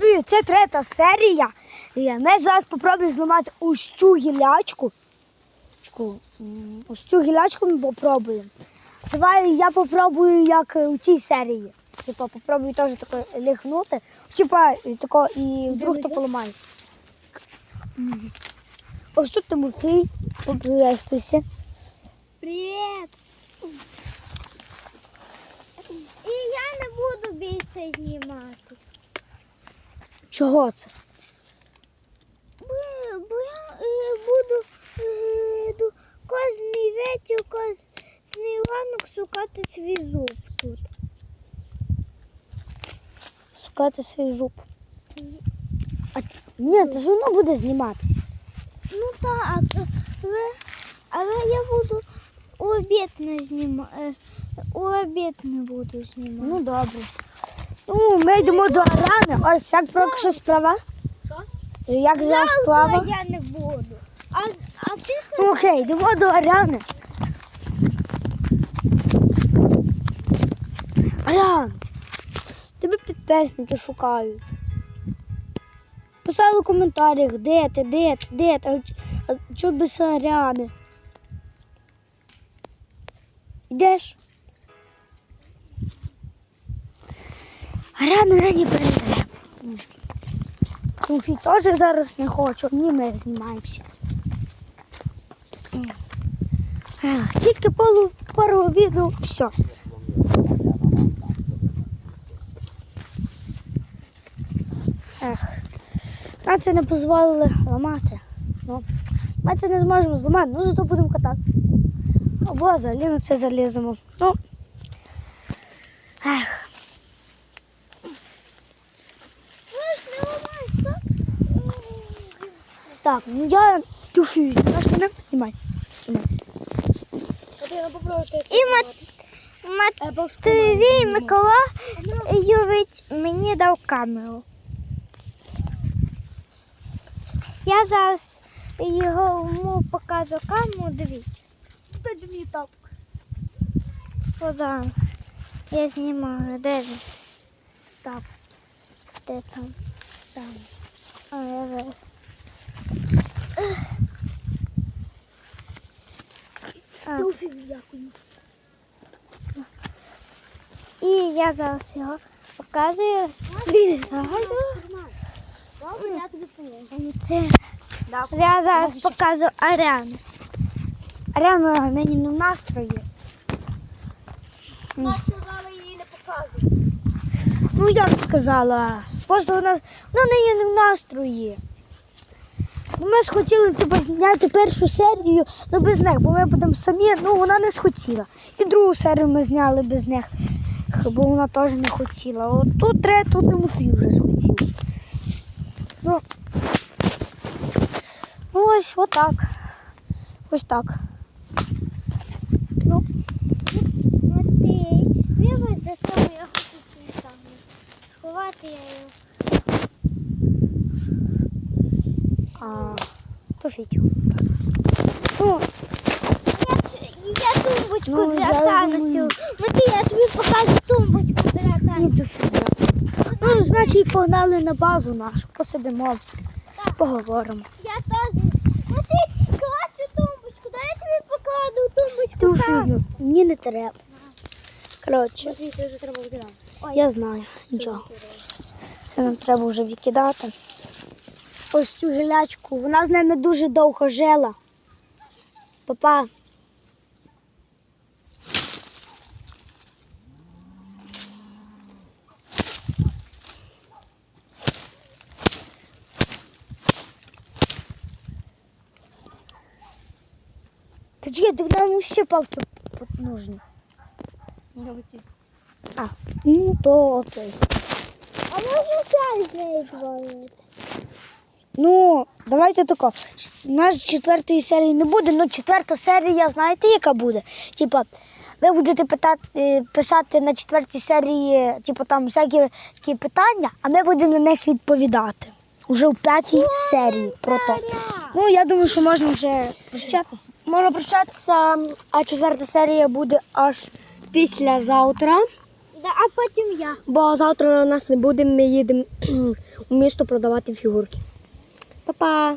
собі, це третя серія. Ми зараз спробуємо зламати ось цю гілячку. Ось цю гілячку ми попробуємо. Давай я попробую, як у цій серії. Типа, попробую теж тако лігнути. Типа, і тако, і вдруг то поламає. Ось тут Тимофій, поприветствуйся. Привіт! І я не буду більше зніматись. Чого це? Бо, бо я е, буду е, до кожний вечір, кожний ранок шукати свій зуб тут. Шукати свій жуп. А, ні, це ж воно буде зніматися. Ну так, а то- але, але я буду у обід не знімати. У обід не буду знімати. Ну добре. Ну, ми йдемо до Арани. Ось як що справа? Що? Як за справа? я не буду. А, а ти Окей, йдемо до Арани. Аран, тебе підписники шукають. Писали в коментарях, де ти, де ти, де ти, а чого без Арани? Йдеш? Арана не перейде. Тимофій теж зараз не хочу, ні ми знімаємося. Тільки полу пару обіду, все. Ех. Нам це не дозволили ламати. Ну, ми це не зможемо зламати, ну зато будемо кататися. Або взагалі на це заліземо. Ну. Ех. Так, ну я тюфюсь. Знаєш мене? Знімай. Знімай. І Матвій Миколайович мені дав камеру. Я зараз йому покажу камеру, дивіться. Дай мені так. Куда? Я знімаю. Де він? Так. Де там? Там. А, я зараз. А, Тюфюсь, дякую. і я зараз його показую. Я. Це. Я зараз покажу Аріану. Арена нині не в настрої. сказали її не показувати. Ну як сказала. Просто вона, вона нині не в настрої. Ми ж хотіли типу, зняти першу серію, ну без них, бо ми будемо самі, ну вона не схотіла. І другу серію ми зняли без них, бо вона теж не хотіла. От тут третю Тимофій вже схотів. Ну, ну ось отак. Ось так. Ну, Матвій, вибач за що я хочу камеру. Сховати я його. а, то фітю. Ну, тумбочку Ну, для Матвій, я тобі покажу тумбочку для фігня. Ну, значить, погнали на базу нашу, посидимо, поговоримо. Я теж. Матвій, клас цю тумбочку. Дай я тобі покладу тумбочку фігню. Мені не треба. Коротше, Матвій, це вже треба викидати. я знаю, нічого. Це нам треба вже викидати. Ось цю гілячку. Вона з нами дуже довго жила. Папа. Чекай, так нам ще палки пот- нужні. А, ну то окей. А можна чай з? Ну, давайте тако. У нас четвертої серії не буде, ну четверта серія, знаєте, яка буде? Типа, ви будете питати, е, писати на четвертій серії, типу, там всякі такі питання, а ми будемо на них відповідати. Уже в п'ятій серії про то. Ну, я думаю, що можна вже прощатися. Можна прощатися, а четверта серія буде аж післязавтра. Да, а потім я. Бо завтра у нас не буде, ми їдемо у місто продавати фігурки. Па-па!